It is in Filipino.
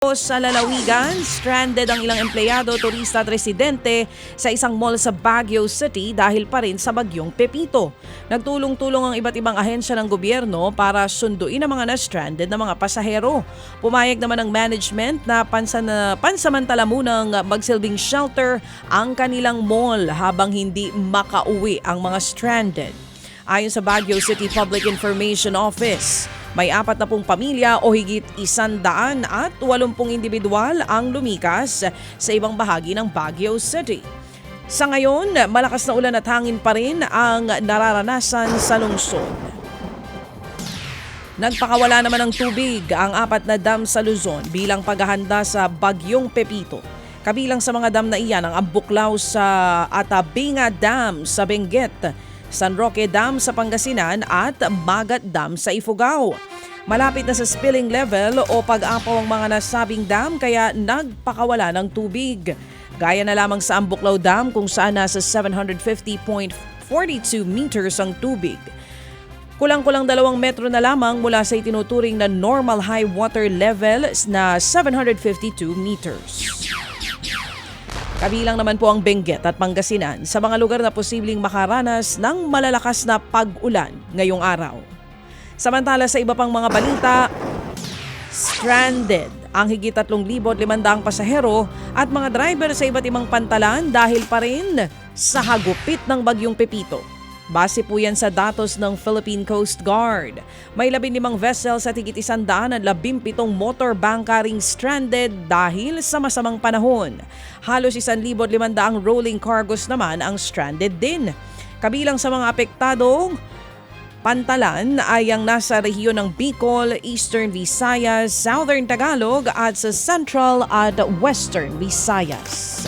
Sa lalawigan, stranded ang ilang empleyado, turista at residente sa isang mall sa Baguio City dahil pa rin sa bagyong Pepito. Nagtulong-tulong ang iba't ibang ahensya ng gobyerno para sunduin ang mga na-stranded na mga pasahero. Pumayag naman ang management na pansan pansamantala munang magsilbing shelter ang kanilang mall habang hindi makauwi ang mga stranded. Ayon sa Baguio City Public Information Office, may apat na pong pamilya o higit isandaan at walumpung individual ang lumikas sa ibang bahagi ng Baguio City. Sa ngayon, malakas na ulan at hangin pa rin ang nararanasan sa lungsod. Nagpakawala naman ng tubig ang apat na dam sa Luzon bilang paghahanda sa Bagyong Pepito. Kabilang sa mga dam na iyan ang Ambuklaw sa Atabinga Dam sa Benguet, San Roque Dam sa Pangasinan at Magat Dam sa Ifugao. Malapit na sa spilling level o pag-apaw ang mga nasabing dam kaya nagpakawala ng tubig. Gaya na lamang sa Ambuklaw Dam kung saan nasa 750.42 meters ang tubig. Kulang-kulang dalawang metro na lamang mula sa itinuturing na normal high water level na 752 meters. Kabilang naman po ang Benguet at Pangasinan sa mga lugar na posibleng makaranas ng malalakas na pag-ulan ngayong araw. Samantala sa iba pang mga balita, stranded ang higit 3,500 pasahero at mga driver sa iba't ibang pantalan dahil pa rin sa hagupit ng bagyong Pepito. Base po yan sa datos ng Philippine Coast Guard. May 15 vessels at higit isandaan at 17 motor bunkering stranded dahil sa masamang panahon. Halos 1,500 rolling cargos naman ang stranded din. Kabilang sa mga apektado, Pantalan ay ang nasa rehiyon ng Bicol, Eastern Visayas, Southern Tagalog at sa Central at Western Visayas.